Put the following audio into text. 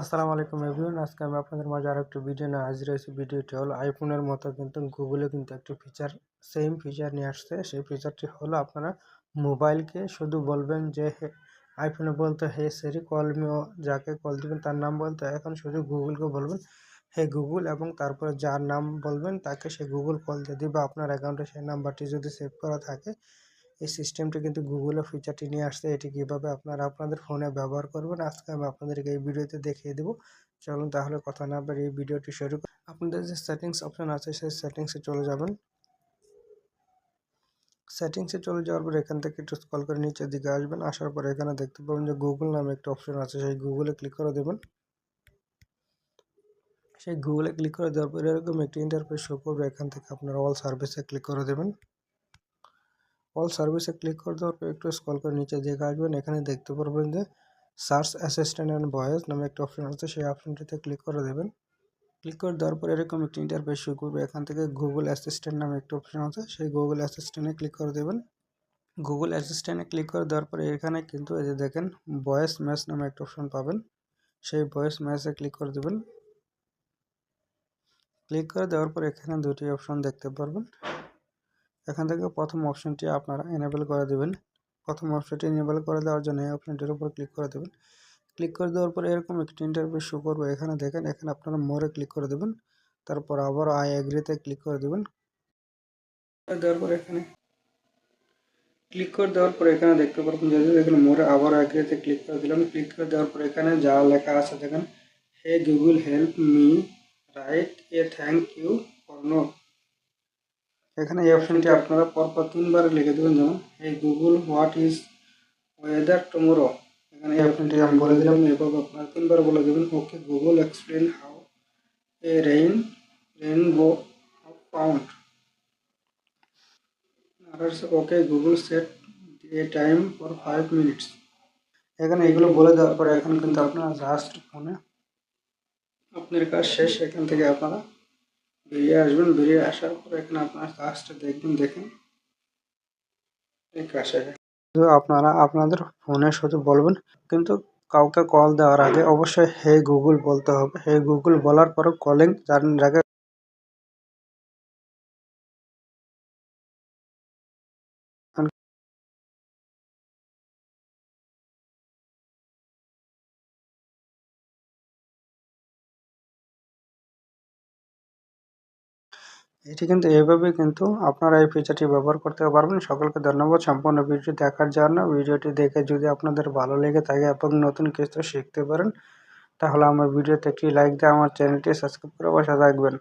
আসসালামু আলাইকুম এভরিওয়ান, আজকে আমি আপনাদের মাঝে আরও একটি ভিডিও নিয়ে হাজির হয়েছি। ভিডিওটি হলো আইফোনের মতো কিন্তু গুগলে কিন্তু একটি ফিচার সেম ফিচার নিয়ে আসছে। সেই ফিচারটি হলো আপনারা মোবাইলকে শুধু বলবেন যে আইফোনে বলতে, হে সেরি কল মি ও, যাকে কল দিবেন তার নাম বলতে, এখন শুধু গুগলকে বলবেন, হে গুগল এবং তারপরে যার নাম বলবেন, তাকে সে গুগল কল দিয়ে দিবে। আপনার অ্যাকাউন্টে সেই নাম্বারটি যদি সেভ করা থাকে এই সিস্টেমটি কিন্তু গুগলের ফিচারটি নিয়ে আসছে, এটি কীভাবে আপনারা আপনাদের ফোনে ব্যবহার করবেন, আজকে আমি আপনাদেরকে এই ভিডিওতে দেখিয়ে দেবো। চলুন তাহলে কথা না বলে এই ভিডিওটি শুরু আপনাদের যে সেটিংস অপশন আছে, সেই সেটিংসে চলে যাবেন। সেটিংসে চলে যাওয়ার পর এখান থেকে একটু স্কল করে নিচের দিকে আসবেন, আসার পর এখানে দেখতে পাবেন যে গুগল নামে একটা অপশন আছে, সেই গুগলে ক্লিক করে দেবেন। সেই গুগলে ক্লিক করে দেওয়ার পর এরকম একটি ইন্টারফেস শো করবে, এখান থেকে আপনারা অল সার্ভিসে ক্লিক করে দেবেন। অল সার্ভিসে ক্লিক করে দেওয়ার পর একটু স্কল করে নিচে দিকে আসবেন, এখানে দেখতে পারবেন যে সার্চ অ্যাসিস্ট্যান্ট অ্যান্ড ভয়েস নামে একটা অপশন আছে, সেই অপশনটিতে ক্লিক করে দেবেন। ক্লিক করে দেওয়ার পর এরকম একটি ইন্টারফেস শুরু করবে, এখান থেকে গুগল অ্যাসিস্ট্যান্ট নামে একটা অপশন আছে, সেই গুগল অ্যাসিস্ট্যান্টে ক্লিক করে দেবেন। গুগল অ্যাসিস্ট্যান্টে ক্লিক করে দেওয়ার পরে এখানে কিন্তু এই যে দেখেন ভয়েস ম্যাচ নামে একটা অপশন পাবেন, সেই ভয়েস ম্যাচে ক্লিক করে দেবেন। ক্লিক করে দেওয়ার পর এখানে দুটি অপশন দেখতে পারবেন। এখান থেকে প্রথম অপশনটি আপনারা এনেবল করে দেবেন। প্রথম অপশনটি এনেবল করে দেওয়ার জন্য এই অপশনটির উপর ক্লিক করে দেবেন। ক্লিক করে দেওয়ার পরে এরকম একটি ইন্টারভিউ শো করবে। এখানে দেখেন, এখানে আপনারা মোরে ক্লিক করে দেবেন। তারপর আবার আই এগ্রিতে ক্লিক করে দেবেন। দেওয়ার পর এখানে ক্লিক করে দেওয়ার পর এখানে দেখতে পারবেন যে এখানে মোরে আবার এগ্রিতে ক্লিক করে দিলাম। ক্লিক করে দেওয়ার পর এখানে যা লেখা আছে দেখেন hey Google help me write a thank you for no এখানে এই অপশনটি আপনারা পরপর তিনবার লিখে দেবেন। যেমন, এই Google what is weather tomorrow এখানে এই অপশনটি আমি বলে দিলাম। এভাবে আপনারা তিনবার বলে দেবেন okay Google explain how a rain rainbow found R okay Google set a time for five minutes এখানে এগুলো বলে দেওয়ার পরে এখন কিন্তু আপনারা জাস্ট ফোনে আপনার কাজ শেষ। এখান থেকে আপনারা বেরিয়ে আসবেন, বেরিয়ে আসার পর এখানে আপনার কাজটা দেখবেন, দেখেন। এই কাজটা আপনারা আপনাদের ফোনে শুধু বলবেন, কিন্তু কাউকে কল দেওয়ার আগে অবশ্যই, হে গুগল বলতে হবে। হে গুগল বলার পরে কলিং জায়গায় এটি কিন্তু এইভাবে কিন্তু আপনারা এই ফিচারটি ব্যবহার করতে পারবেন। সকলকে ধন্যবাদ। সম্পূর্ণ ভিডিও দেখার জন্য ভিডিওটি দেখে যদি আপনাদের ভালো লেগে থাকে এবং নতুন কিছু শিখতে পারেন, তাহলে আমার ভিডিওতে একটি লাইক দিয়ে আমার চ্যানেলটি সাবস্ক্রাইব করে বসে থাকবেন।